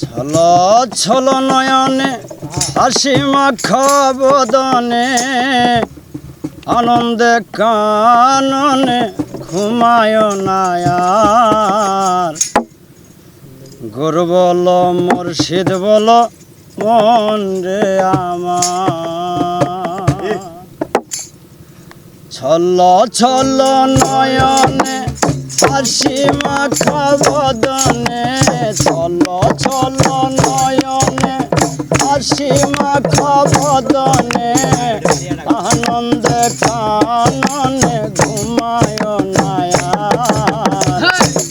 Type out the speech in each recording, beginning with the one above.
ছল ছল নয়নে হাসি মাখা বদনে আনন্দে কাননে ঘুমায় নায়ার। গুরু বল, মুর্শিদ বল, মন রে আমার। ছল ছল নয়নে হাসি মাখা বদনে চলো ছল নয়নে। হাসি মাখা বদনে আনন্দে কাননে ঘুমায় নায়া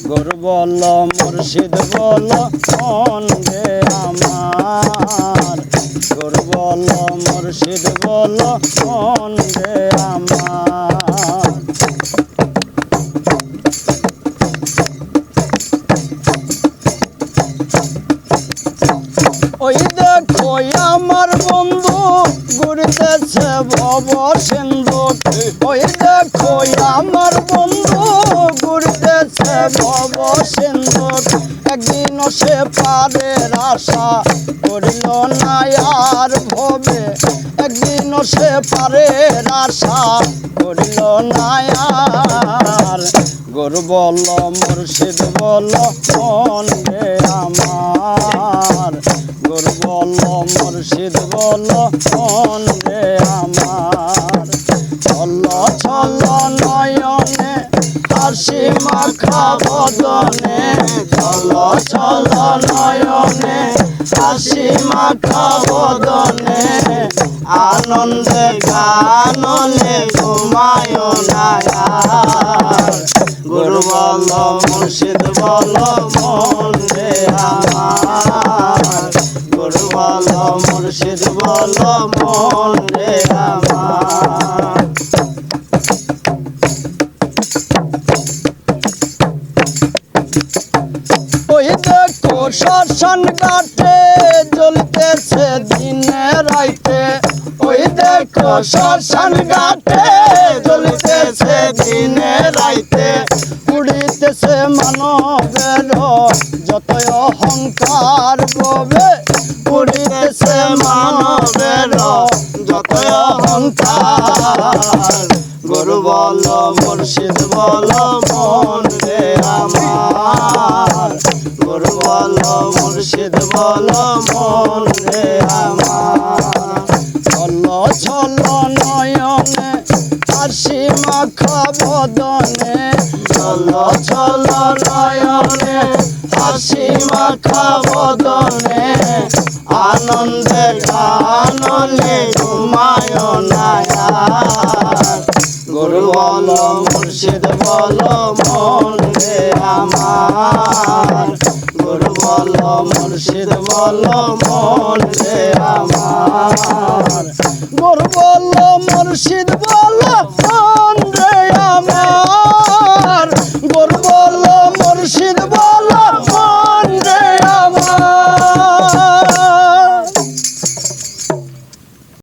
গুরু বল মুর্শিদ বল মন রে ওই দেখো আমার বন্ধু, ঘুরতেছে ভব সিন্ধু ওই দেখো আমার বন্ধু, ঘুরতেছে ভব সিন্ধু একদিন সে পারের আশা করিল না আর ভবে। একদিন সে পারের আশা করিল না আর। গরু বল, মুর্শিদ বল, মন আমার। গরু বল মুর্শিদ বল রে আমার। ছল ছল নয়নে হাসি মাখা বদনে। ছল ছল নয়নে হাসি মাখা বদনে। আনন্দে গাননে ঘুমায় নায়ার। গুরু বল মুর্শিদ বল, মন গুরু বল মুর্শিদ বল মন রে আমার। ওই দেখো শ্মশান জ্বলতেছে দিনে রাইতে। ওই দেখো শ্মশান ঘাটে জ্বলতেছে দিনে রাইতে। উড়িতেছে মানবের যতই অহংকার ববে উড়িতেছে মানবের যতই অহংকার। গরু বল, মুর্শিদ বল, মন রে আমার। গরু বল, মুর্শিদ বল, মন রে আমার। ছল ছল নয়নে হাসি মাখা বদনে। ছল ছল নয়নে হাসি মাখা বদনে। আনন্দে কাননে ঘুমায় নায়ার গুরু বল, মুর্শিদ বল, মন রে আমার। গুরু বল, মুর্শিদ বল, মন রে আমার। গুরু বল, মুর্শিদ বল